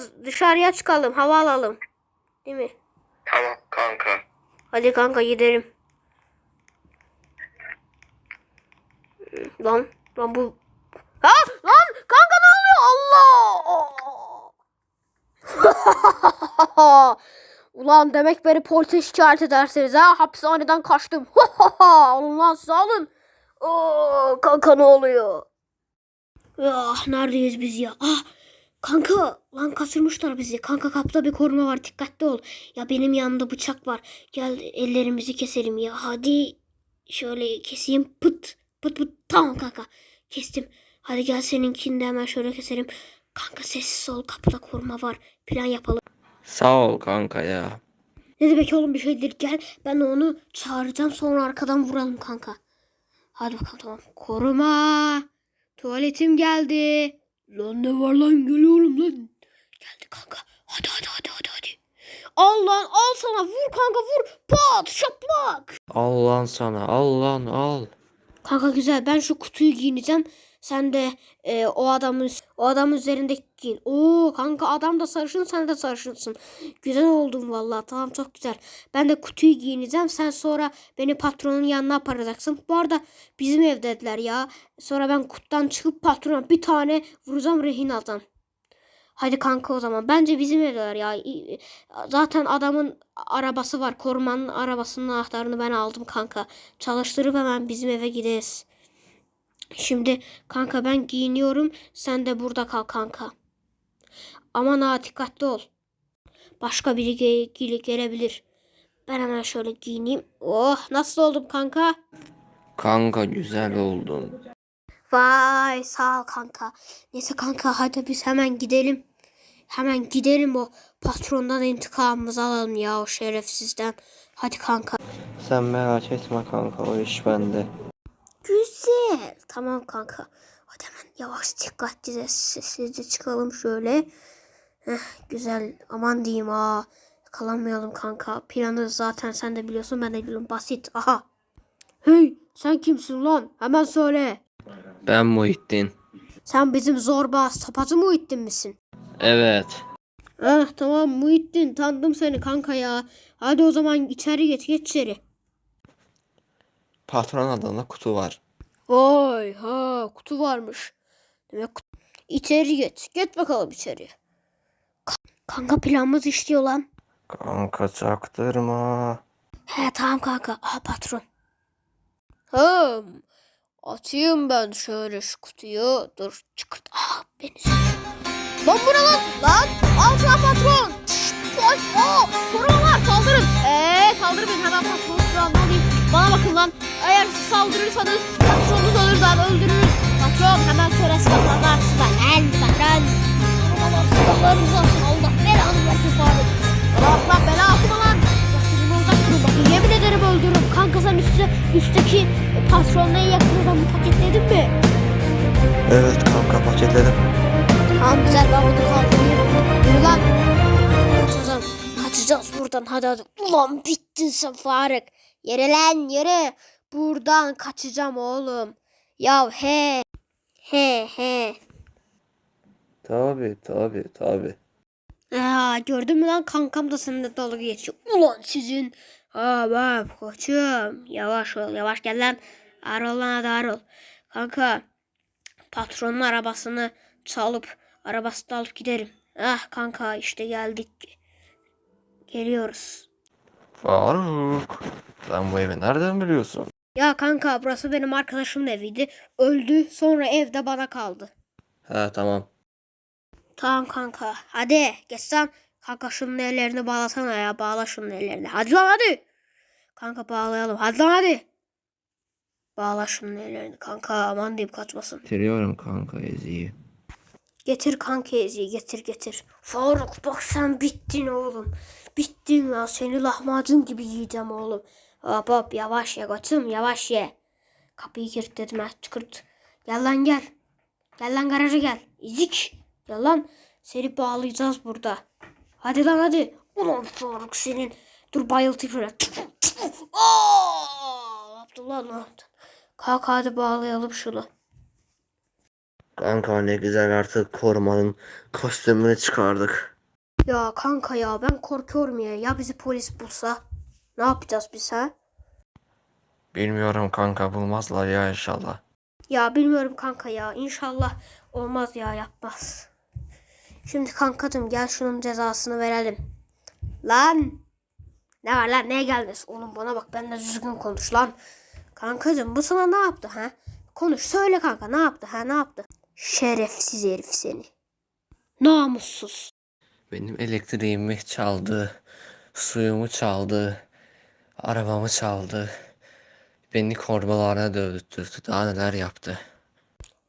biraz dışarıya çıkalım. Hava alalım. Değil mi? Tamam kanka. Hadi kanka gidelim. Lan lan bu Ha lan kanka ne oluyor? Allah! Ulan demek beni polise şikayet edersiniz ha. Hapishaneden kaçtım. Lan size alın. Oo, kanka ne oluyor? Ah neredeyiz biz ya? Ah kanka lan kaçırmışlar bizi. Kanka kapıda bir koruma var dikkatli ol. Ya benim yanımda bıçak var. Gel ellerimizi keselim ya. Hadi şöyle keseyim. Pıt pıt pıt. Tamam kanka. Kestim. Hadi gel seninkini de hemen şöyle keselim. Kanka sessiz ol. Kapıda koruma var. Plan yapalım. Sağ ol kanka ya. Ne demek oğlum bir şeydir gel. Ben onu çağıracağım sonra arkadan vuralım kanka. Hadi bakalım tamam. Koruma. Tuvaletim geldi. Lan ne var lan geliyorum lan. Geldi kanka. Hadi hadi hadi hadi hadi. Al lan al sana vur kanka vur. Pat şaplak. Al lan sana al lan al. Kanka güzel ben şu kutuyu giyineceğim. Sen de e, o adamın o adamın üzerindeki giyin. Oo kanka adam da sarışın sen de sarışınsın. Güzel oldun vallahi tamam çok güzel. Ben de kutuyu giyineceğim. Sen sonra beni patronun yanına aparacaksın. Bu arada bizim evdediler ya. Sonra ben kuttan çıkıp patrona bir tane vuracağım rehin alacağım. Hadi kanka o zaman. Bence bizim evdeler ya. Zaten adamın arabası var. Korumanın arabasının anahtarını ben aldım kanka. Çalıştırıp hemen bizim eve gideriz. Şimdi kanka ben giyiniyorum. Sen de burada kal kanka. Aman ha dikkatli ol. Başka biri ge- gele- gelebilir. Ben hemen şöyle giyineyim. Oh nasıl oldum kanka? Kanka güzel oldun. Vay sağ ol kanka. Neyse kanka hadi biz hemen gidelim. Hemen gidelim o patrondan intikamımızı alalım ya o şerefsizden. Hadi kanka. Sen merak etme kanka o iş bende. Güzel. Tamam kanka. Hadi hemen yavaş dikkatli de sessizce çıkalım şöyle. Heh, güzel. Aman diyeyim ha. Yakalanmayalım kanka. Planı zaten sen de biliyorsun ben de biliyorum. Basit. Aha. Hey sen kimsin lan? Hemen söyle. Ben Muhittin. Sen bizim zorba sapacı Muhittin misin? Evet. Ah tamam Muhittin tanıdım seni kanka ya. Hadi o zaman içeri geç geç içeri. Patron adına kutu var. Vay ha kutu varmış. Demek kut- içeri geç. Geç bakalım içeri. Ka- kanka planımız işliyor lan. Kanka çaktırma. He tamam kanka. Aha patron. Hım. Atayım ben şöyle şu kutuyu. Dur çıkart. Ah beni Lan bu ne lan? Lan al sana patron. Şşt, Ay, aa, korumalar saldırın. Eee saldırmayın hemen patronu silahını alayım. Bana bakın lan. Eğer saldırırsanız ben öldürürüz. Patron hemen şöyle silahlarını açsınlar. Lan patron. Korumalar silahlarınızı açın. Allah belanı versin. Bırak lan bela atma lan. Bakın yemin ederim öldürürüm. Kanka sen üstte, üstteki patronlayı yakınından paketledin mi? Evet kanka paketledim. Tamam güzel ben bunu kaldırayım. Yürü lan. Kaçacağız. Kaçacağız buradan hadi hadi. Ulan bittin sen Faruk. Yere lan yere. Buradan kaçacağım oğlum. Ya he. He he. Tabi tabi tabi. Aa, gördün mü lan kankam da seninle dalga geçiyor. Ulan sizin. Aa bak koçum. Yavaş ol yavaş gel lan. Ağır ol lan hadi ağır ol. Kanka patronun arabasını çalıp arabasını alıp giderim. Ah kanka işte geldik. Geliyoruz. Faruk. Sen bu evi nereden biliyorsun? Ya kanka burası benim arkadaşımın eviydi. Öldü sonra evde bana kaldı. He tamam. Tamam kanka. Hadi geç lan. Kanka şunun ellerini bağlasana ya. Bağla şunun ellerini. Hadi lan hadi. Kanka bağlayalım. Hadi lan hadi. Bağla şunun ellerini kanka. Aman diyeyim kaçmasın. Bitiriyorum kanka Ezi'yi. Getir kanka Ezi'yi getir getir. Faruk bak sen bittin oğlum. Bittin ya. Seni lahmacun gibi yiyeceğim oğlum. Hop hop yavaş ye koçum yavaş ye. Kapıyı kilitledim ha çıkırt. Gel lan gel. Gel lan garaja gel. İzik. Gel lan. Seni bağlayacağız burada. Hadi lan hadi. Ulan Faruk senin. Dur bayıltayım şöyle. Lan ne yaptın? Kalk hadi bağlayalım şunu. Kanka ne güzel artık korumanın kostümünü çıkardık. Ya kanka ya ben korkuyorum ya. Ya bizi polis bulsa? Ne yapacağız biz ha? Bilmiyorum kanka bulmazlar ya inşallah. Ya bilmiyorum kanka ya. İnşallah olmaz ya yapmaz. Şimdi kankacım gel şunun cezasını verelim. Lan! Ne var lan neye geldiniz? Oğlum bana bak benimle düzgün konuş lan. Kankacım bu sana ne yaptı ha? Konuş söyle kanka ne yaptı ha ne yaptı? Şerefsiz herif seni. Namussuz. Benim elektriğimi çaldı. Suyumu çaldı. Arabamı çaldı. Beni korumalarına dövdürttü. Daha neler yaptı.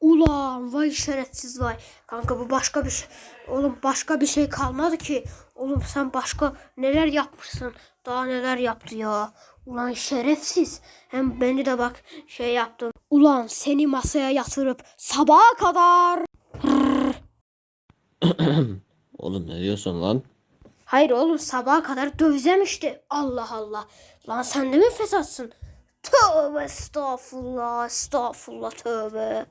Ulan vay şerefsiz vay. Kanka bu başka bir şey. Oğlum başka bir şey kalmadı ki. Oğlum sen başka neler yapmışsın. Daha neler yaptı ya. Ulan şerefsiz. Hem beni de bak şey yaptın. Ulan seni masaya yatırıp sabaha kadar. Oğlum ne diyorsun lan? Hayır oğlum sabaha kadar döveceğim işte. Allah Allah. Lan sen de mi fesatsın? Tövbe estağfurullah estağfurullah tövbe.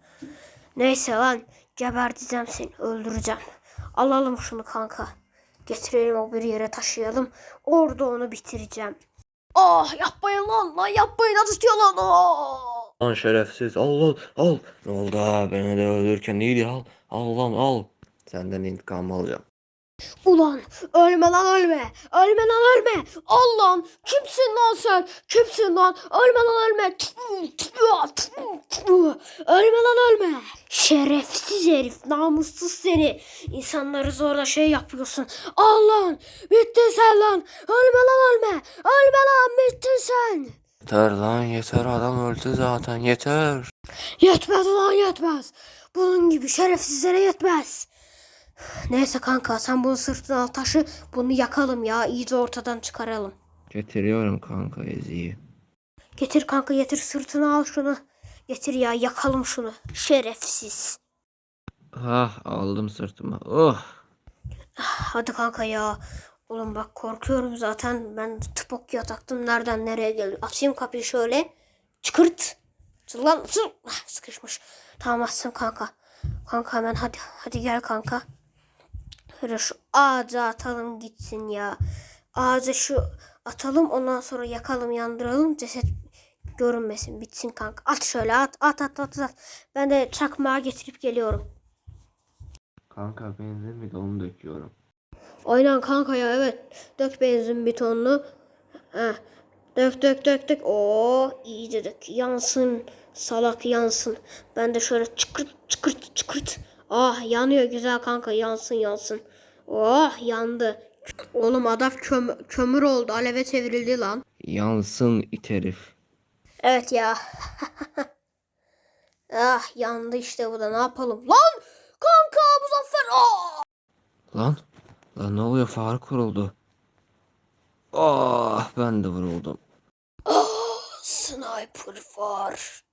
Neyse lan geberteceğim seni öldüreceğim. Alalım şunu kanka. Getirelim o bir yere taşıyalım. Orada onu bitireceğim. Ah yapmayın lan lan yapmayın acıtıyor lan. Ah! Lan şerefsiz al al al. Ne oldu ha beni de öldürürken iyiydi al. Al lan al. Senden intikam alacağım. Ulan ölme lan ölme. Ölme lan ölme. Allah'ım kimsin lan sen? Kimsin lan? Ölme lan ölme. Ölme lan ölme. Şerefsiz herif. Namussuz seni. İnsanları zorla şey yapıyorsun. Allah'ım bittin sen lan. Ölme lan ölme. Ölme lan bittin sen. Yeter lan yeter adam öldü zaten yeter. Yetmez ulan yetmez. Bunun gibi şerefsizlere yetmez. Neyse kanka sen bunu sırtına al taşı bunu yakalım ya iyice ortadan çıkaralım. Getiriyorum kanka Ezi'yi. Getir kanka getir sırtına al şunu. Getir ya yakalım şunu. Şerefsiz. Ah aldım sırtıma. Oh. Hadi kanka ya. Oğlum bak korkuyorum zaten. Ben tıp okuya taktım. Nereden nereye geliyor? Açayım kapıyı şöyle. Çıkırt. Lan. Ah, Sıkışmış. Tamam açsın kanka. Kanka hemen hadi. Hadi gel kanka. Şöyle şu ağaca atalım gitsin ya. Ağaca şu atalım ondan sonra yakalım yandıralım. Ceset görünmesin bitsin kanka. At şöyle at at at at. at. Ben de çakmağı getirip geliyorum. Kanka benzin onu döküyorum. Aynen kanka ya evet. Dök benzin bitonunu. Heh. Dök dök dök dök. Oo iyice dök. Yansın. Salak yansın. Ben de şöyle çıkırt çıkırt çıkırt. Ah yanıyor güzel kanka yansın yansın. Oh yandı. Oğlum adam köm- kömür oldu. Aleve çevrildi lan. Yansın it herif. Evet ya. ah yandı işte bu da ne yapalım. Lan kanka Muzaffer. Ah! Lan. Lan ne oluyor fare kuruldu. Ah ben de vuruldum. Ah, sniper var.